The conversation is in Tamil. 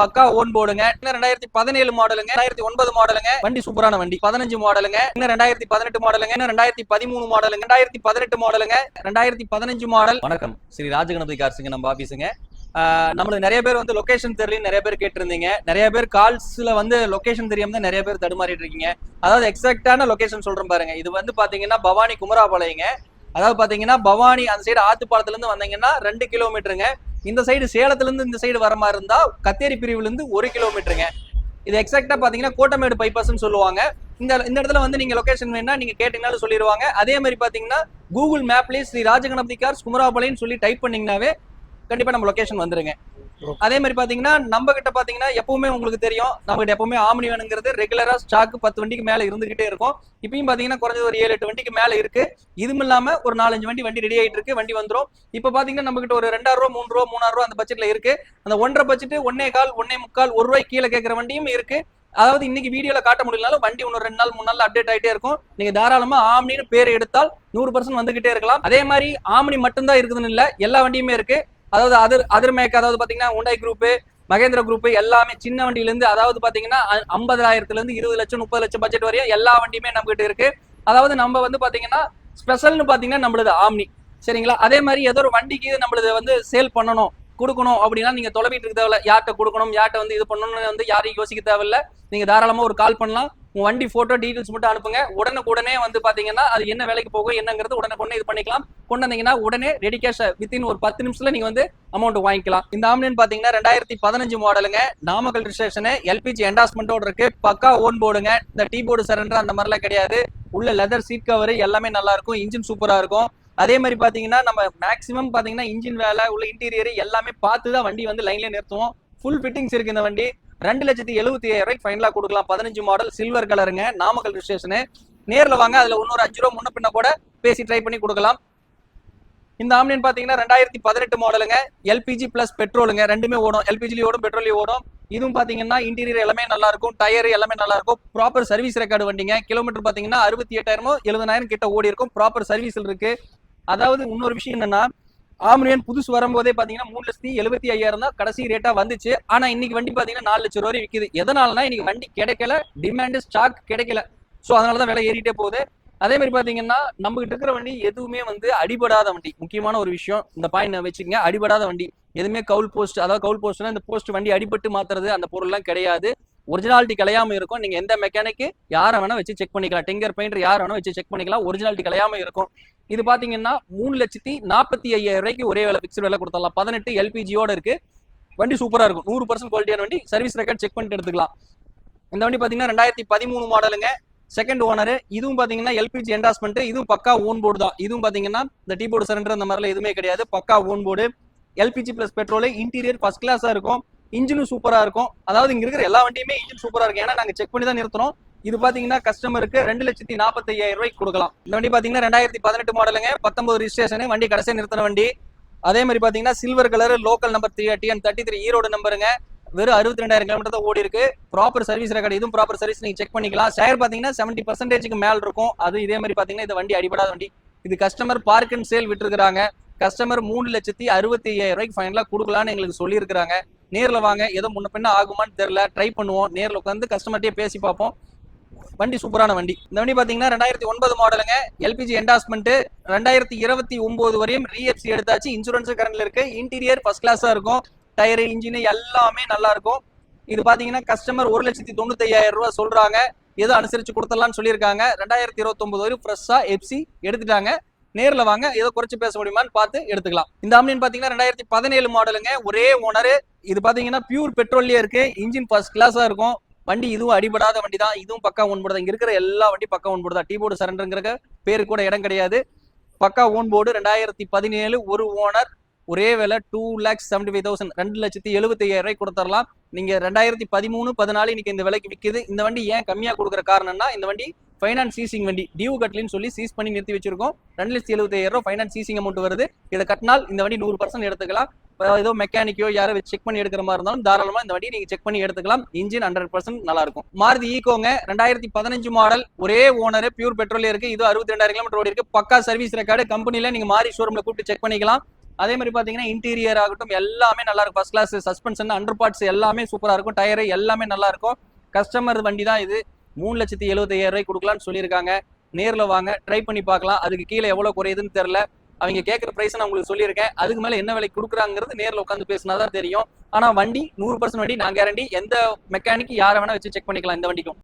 பக்கா ஓன் போர்டுங்க இன்னும் ரெண்டாயிரத்தி பதினேழு மாடலுங்க. ரெண்டாயிரத்தி ஒன்பது மாடலுங்க. வண்டி சூப்பரான வண்டி. பதினஞ்சு மாடலுங்க. இன்னும் ரெண்டாயிரத்தி பதினெட்டு மாடலுங்க. இன்னும் ரெண்டாயிரத்தி பதிமூணு மாடலுங்க. ரெண்டாயிரத்தி பதினெட்டு மாடலுங்க. ரெண்டாயிரத்தி பதினஞ்சு மாடல். வணக்கம். ஸ்ரீ ராஜகணபதி கார்ஸுங்க. நம்ம ஆபீஸுங்க ஆஹ் நம்மளுக்கு நிறைய பேர் வந்து லொகேஷன் தெரியல நிறைய பேர் கேட்டிருந்தீங்க. நிறைய பேர் கால்ஸ்ல வந்து லொகேஷன் தெரியாம தான் நிறைய பேர் தடுமாறிட்டு இருக்கீங்க. அதாவது எக்ஸாக்டான லொகேஷன் சொல்றேன் பாருங்க. இது வந்து பாத்தீங்கன்னா பவானி குமராபாளையங்க. அதாவது பாத்தீங்கன்னா பவானி அந்த சைடு ஆத்துப்பாலத்துல இருந்து வந்தீங்கன்னா ரெண்டு கிலோமீட்டருங்க இந்த சைடு சேலத்துலேருந்து இந்த சைடு வர மாதிரி இருந்தால் கத்தேரி பிரிவுலேருந்து ஒரு கிலோமீட்டருங்க இது எக்ஸாக்டாக பார்த்தீங்கன்னா கோட்டமேடு பைபாஸ்ன்னு சொல்லுவாங்க. இந்த இந்த இடத்துல வந்து நீங்கள் லொக்கேஷன் வேணா நீங்கள் கேட்டீங்கனாலும் சொல்லிடுவாங்க அதே மாதிரி பார்த்தீங்கன்னா கூகுள் மேப்லேயே ஸ்ரீ ராஜகணபதி கார்ஸ் குமராபாளையன்னு சொல்லி டைப் பண்ணீங்கன்னாவே கண்டிப்பா நம்ம லொகேஷன் வந்துருங்க. அதே மாதிரி பாத்தீங்கன்னா நம்ம கிட்ட பாத்தீங்கன்னா எப்பவுமே உங்களுக்கு தெரியும். நம்ம கிட்ட எப்பவுமே ஆம்னி வேணுங்கிறது ரெகுலரா ஸ்டாக் பத்து வண்டிக்கு மேல இருந்துகிட்டே இருக்கும். இப்பயும் பாத்தீங்கன்னா குறைஞ்சது ஒரு ஏழு எட்டு வண்டிக்கு மேல இருக்கு. இதுவும் இல்லாம ஒரு நாலஞ்சு வண்டி வண்டி ரெடி ஆயிட்டு இருக்கு வண்டி வந்துரும். இப்ப பாத்தீங்கன்னா நம்ம கிட்ட ஒரு ரெண்டாயிரம் ரூபா மூணு ரூபா மூணாயிரம் ரூபா அந்த பட்ஜெட்ல இருக்கு. அந்த ஒன்றரை பட்ஜெட் ஒன்னே கால் ஒன்னே முக்கால் ஒரு ரூபாய் கீழே கேட்கற வண்டியும் இருக்கு. அதாவது இன்னைக்கு வீடியோல காட்ட முடியலனாலும் வண்டி இன்னும் ரெண்டு நாள் மூணு நாள் அப்டேட் ஆயிட்டே இருக்கும். நீங்க தாராளமா ஆம்னின்னு பேர் எடுத்தால் நூறு பர்சன்ட் வந்துகிட்டே இருக்கலாம். அதே மாதிரி ஆம்னி மட்டும்தான் இருக்குதுன்னு இல்ல எல்லா வண்டியுமே இருக்கு. அதாவது அதர் அதர் மேக் அதாவது பாத்தீங்கன்னா உண்டாய் குரூப் மகேந்திர குரூப் எல்லாமே சின்ன வண்டியில இருந்து அதாவது பாத்தீங்கன்னா ஐம்பதாயிரத்துல இருந்து இருபது லட்சம் முப்பது லட்சம் பட்ஜெட் வரையும் எல்லா வண்டியுமே நம்ம கிட்ட இருக்கு. அதாவது நம்ம வந்து பாத்தீங்கன்னா ஸ்பெஷல்னு பாத்தீங்கன்னா நம்மளது ஆம்னி சரிங்களா? அதே மாதிரி ஏதோ ஒரு வண்டிக்கு நம்மளது வந்து சேல் பண்ணணும் கொடுக்கணும் அப்படின்னா நீங்க தொலைவிட்டு இருக்க தேவையில்ல. யார்கிட்ட கொடுக்கணும் யார்கிட்ட வந்து இது பண்ணணும்னு வந்து யாரையும் யோசிக்க தேவையில்ல. நீங்க தாராளமா ஒரு கால் பண்ணலாம். உங்க வண்டி போட்டோ டீடைல்ஸ் மட்டும் அனுப்புங்க. உடனுக்குடனே வந்து பாத்தீங்கன்னா அது என்ன வேலைக்கு போகும் என்னங்கிறது உடனுக்குடனே இது பண்ணிக்கலாம். கொண்டு வந்தீங்கன்னா உடனே ரெடி கேஷ் வித்தின் ஒரு பத்து நிமிஷத்துல நீங்க வந்து அமௌண்ட் வாங்கிக்கலாம். இந்த ஆம்னியன் பாத்தீங்கன்னா ரெண்டாயிரத்தி பதினஞ்சு மாடலுங்க நாமக்கல் ரிஜிஸ்ட்ரேஷன் எல்பிஜி என்டாஸ்மெண்டோட இருக்கு. பக்கா ஓன் போர்டுங்க இந்த டீ போர்டு சரண்டர் அந்த மாதிரிலாம் கிடையாது. உள்ள லெதர் சீட் கவர் எல்லாமே நல்லா இருக்கும். இன்ஜின் சூப்பரா இருக்கும். அதே மாதிரி பாத்தீங்கன்னா நம்ம மேக்ஸிமம் பாத்தீங்கன்னா இன்ஜின் வேலை உள்ள இன்டீரியர் எல்லாமே பார்த்து தான் வண்டி வந்து லைன்ல நிறுத்துவோம். ஃபுல் ஃபிட்டிங்ஸ் இருக்கு இந்த வண்டி. ரெண்டு லட்சத்தி எழுபத்தி ஐயாயிரம் ரூபாய்க்கு ஃபைனலா கொடுக்கலாம். பதினஞ்சு மாடல் சில்வர் கலருங்க நாமக்கல் ரிஜிஸ்ட்ரேஷனு நேர்ல வாங்க அதுல இன்னொரு அஞ்சு ரூபா முன்ன பின்ன கூட பேசி ட்ரை பண்ணி கொடுக்கலாம். இந்த ஆம்னியன் பாத்தீங்கன்னா ரெண்டாயிரத்தி பதினெட்டு மாடலுங்க எல்பிஜி பிளஸ் பெட்ரோலுங்க ரெண்டுமே ஓடும். எல்பிஜிலயும் ஓடும் பெட்ரோலையும் ஓடும். இதுவும் பாத்தீங்கன்னா இன்டீரியர் எல்லாமே நல்லா இருக்கும். டயர் எல்லாமே நல்லா இருக்கும். ப்ராப்பர் சர்வீஸ் ரெக்கார்டு வண்டிங்க. கிலோமீட்டர் பாத்தீங்கன்னா அறுபத்தி எட்டாயிரமோ எழுபதாயிரம் கிட்ட ஓடி இருக்கும். ப்ராப்பர் சர்வீஸ் இருக்கு. அதாவது இன்னொரு விஷயம் என்னன்னா ஆம்ரியன் புதுசு வரும்போதே பாத்தீங்கன்னா மூணு லட்சத்தி எழுபத்தி ஐயாயிரம் தான் கடைசி ரேட்டா வந்துச்சு. ஆனா இன்னைக்கு வண்டி பாத்தீங்கன்னா நாலு லட்சம் ரூபாய் வரை விக்குது. எதனாலனா இன்னைக்கு வண்டி கிடைக்கல டிமாண்ட் ஸ்டாக் கிடைக்கல. சோ அதனாலதான் விலை ஏறிட்டே போகுது. அதே மாதிரி பாத்தீங்கன்னா நம்ம கிட்ட இருக்கிற வண்டி எதுவுமே வந்து அடிபடாத வண்டி. முக்கியமான ஒரு விஷயம் இந்த பாயிண்ட் வச்சுக்கங்க. அடிபடாத வண்டி. எதுவுமே கவுல் போஸ்ட் அதாவது கவுல் போஸ்ட்னா இந்த போஸ்ட் வண்டி அடிபட்டு மாத்துறது அந்த பொருள்லாம் கிடையாது. ஒரிஜினாலிட்டி கலையாம இருக்கும். நீங்க எந்த மெக்கானிக்கு யாரை வேணா வச்சு செக் பண்ணிக்கலாம். டிங்கர் பெயிண்டர் யாரை வேணா வச்சு செக் பண்ணிக்கலாம். ஒரிஜினாலிட்டி கலையாம இருக்கும். இது பாத்தீங்கன்னா மூணு லட்சத்தி நாற்பத்தி ஐயாயிரம் ரூபாய்க்கு ஒரே வேலை பிக்ஸ்ட் வேலை கொடுத்துடலாம். பதினெட்டு எல்பிஜியோட இருக்கு. வண்டி சூப்பரா இருக்கும். நூறு பர்சன்ட் குவாலிட்டியான வண்டி. சர்வீஸ் ரெக்கார்ட் செக் பண்ணிட்டு எடுத்துக்கலாம். இந்த வண்டி பாத்தீங்கன்னா ரெண்டாயிரத்தி பதிமூணு மாடலுங்க செகண்ட் ஓனர் இதுவும் பாத்தீங்கன்னா எல்பிஜி என்டாஸ்மெண்ட் இதுவும் பக்கா ஓன் போர்டு தான். இதுவும் பாத்தீங்கன்னா இந்த டீ போர்டு சரண்டர் அந்த மாதிரிலாம் எதுவுமே கிடையாது. பக்கா own board LPG plus petrol interior first கிளாஸா இருக்கும். இன்ஜினும் சூப்பரா இருக்கும். அதாவது இங்க இருக்கிற எல்லா வண்டியுமே இன்ஜின் சூப்பரா இருக்கும். ஏன்னா நாங்க செக் பண்ணி தான் நிறுத்துறோம். இது பாத்தீங்கன்னா கஸ்டமருக்கு ரெண்டு லட்சத்தி நாற்பத்தி ஐயாயிரம் ரூபாய்க்கு கொடுக்கலாம். இந்த வண்டி பாத்தீங்கன்னா ரெண்டாயிரத்தி பதினெட்டு மாடலுங்க பத்தொன்பது ரிஜிஸ்ட்ரேஷன் வண்டி கடைசியா நிறுத்தின வண்டி. அதே மாதிரி பாத்தீங்கன்னா silver colour local number three TN thirty three Erode நம்பருங்க வெறும் அறுபத்தி ரெண்டாயிரம் கிலோமீட்டர் தான் ஓடி இருக்கு. ப்ராப்பர் சர்வீஸ் ரெக்கார்டு இதுவும் ப்ராப்பர் சர்வீஸ் நீங்க செக் பண்ணிக்கலாம். ஷேர் பாத்தீங்கன்னா செவன்டி பர்சன்டேஜ்க்கு மேல இருக்கும். அது இதே மாதிரி பாத்தீங்கன்னா இந்த வண்டி அடிபடாத வண்டி. இது கஸ்டமர் பார்க் அண்ட் சேல் விட்டுருக்காங்க கஸ்டமர் மூணு லட்சத்தி அறுபத்தி ஐயாயிரம் ரூபாய்க்கு ஃபைனலா கொடுக்கலாம்னு எங்களுக்கு சொல்லியிருக்காங்க நேரில் வாங்க. ஏதோ முன்ன பின்ன ஆகுமான்னு தெரியல. ட்ரை பண்ணுவோம். நேரில் உட்காந்து கஸ்டமர்கிட்டயே பேசி பார்ப்போம். வண்டி சூப்பரான வண்டி. இந்த வண்டி பாத்தீங்கன்னா ரெண்டாயிரத்தி ஒன்பது மாடலுங்க. எல்பிஜி என்டாஸ்மெண்ட் ரெண்டாயிரத்தி இருபத்தி ஒன்பது வரையும் ரிஎஃப்சி எடுத்தாச்சு. இன்சூரன்ஸ் கரண்ட்ல இருக்கு. இன்டீரியர் ஃபர்ஸ்ட் கிளாஸா இருக்கும். டயர் இன்ஜின் எல்லாமே நல்லா இருக்கும். இது பாத்தீங்கன்னா கஸ்டமர் ஒரு லட்சத்தி தொண்ணூத்தி ஐயாயிரம் ரூபாய் சொல்றாங்க. ஏதோ அனுசரிச்சு கொடுத்துடலாம்னு சொல்லியிருக்காங்க. ரெண்டாயிரத்தி இருபத்தொன்பது வரையும் ஃப்ரெஷ்ஷா எஃப்சி எடுத்துட்டாங்க. நேர்ல வாங்க. ஏதோ குறைச்சு பேச முடியுமான்னு பார்த்து எடுத்துக்கலாம். இந்த ஆம்னியன் பாத்தீங்கன்னா ரெண்டாயிரத்தி பதினேழு மாடலுங்க. ஒரே ஓனர் இது பாத்தீங்கன்னா பியூர் பெட்ரோல்லயே இருக்கு. இன்ஜின் ஃபர்ஸ்ட் கிளாஸா இருக்கும். வண்டி இதுவும் அடிபடாத வண்டி தான் இதுவும் பக்கா ஓன் போர்டு தான் இங்க இருக்கிற எல்லா வண்டி பக்கா ஓன் போர்டு தான் டீ போர்டு சரண்டருங்கிற பேரு கூட இடம் கிடையாது. பக்கா ஓன் போர்டு ரெண்டாயிரத்தி பதினேழு ஒரு ஓனர் ஒரே வேலை two lakhs seventy five thousand ரெண்டு லட்சத்தி எழுபத்தி ஐயாயிரம் ரூபாய் கொடுத்துடலாம் நீங்க ரெண்டாயிரத்தி பதிமூணு பதினாலு இன்னைக்கு இந்த விலைக்கு விற்கிது இந்த வண்டி ஏன் கம்மியா கொடுக்குற காரணம்னா இந்த வண்டி ஃபைனான்ஸ் சீசிங் வண்டி டியூ கட்டலின்னு சொல்லி சீஸ் பண்ணி நிறுத்தி வச்சிருக்கோம். ரெண்டு லட்சத்தி எழுபத்தி ஐயாயிரம் ரூபாய் ஃபைனான்ஸ் சீசிங் அமௌண்ட் வருது. இதை கட்டினால் இந்த வண்டி நூறு பர்சன்ட் எடுத்துக்கலாம். ஏதோ மெக்கானிக்கோ யாரோ செக் பண்ணி எடுக்கிற மாதிரி இருந்தாலும் தாராளமா இந்த வண்டி நீங்க செக் பண்ணி எடுத்துக்கலாம். இன்ஜின் ஹண்ட்ரட் பர்சன்ட் நல்லா இருக்கும் மாருதி ஈகோங்க ரெண்டாயிரத்தி பதினஞ்சு மாடல் ஒரே ஓனர் பியூர் பெட்ரோல் இருக்கு. இது அறுபத்தி ரெண்டாயிரம் கிலோமீட்டர் ஓடி இருக்கு. பக்கா சர்வீஸ் ரெக்கார்டு கம்பெனில நீங்க மாறி ஷோரூம்ல கூப்பிட்டு செக் பண்ணிக்கலாம். அதே மாதிரி பாத்தீங்கன்னா இன்டீரியர் ஆகட்டும் எல்லாமே நல்லா இருக்கும் first class suspension under parts எல்லாமே சூப்பரா இருக்கும். டயர் எல்லாமே நல்லா இருக்கும் கஸ்டமர் வண்டி தான் இது. மூணு லட்சத்தி எழுபத்தையாயிரம் ரூபாய் கொடுக்கலாம்னு சொல்லியிருக்காங்க. நேரில் வாங்க ட்ரை பண்ணி பார்க்கலாம். அதுக்கு கீழே எவ்வளோ குறையுதுன்னு தெரில அவங்க கேட்குற பிரைஸ் நான் உங்களுக்கு சொல்லியிருக்கேன். அதுக்கு மேல என்ன விலை கொடுக்குறாங்கிறது நேர்ல உட்காந்து பேசினா தான் தெரியும். ஆனா வண்டி நூறு பர்சன்ட் வண்டி நான் கேரண்டி எந்த மெக்கானிக் யாரை வேணா வச்சு செக் பண்ணிக்கலாம் இந்த வண்டிக்கும்.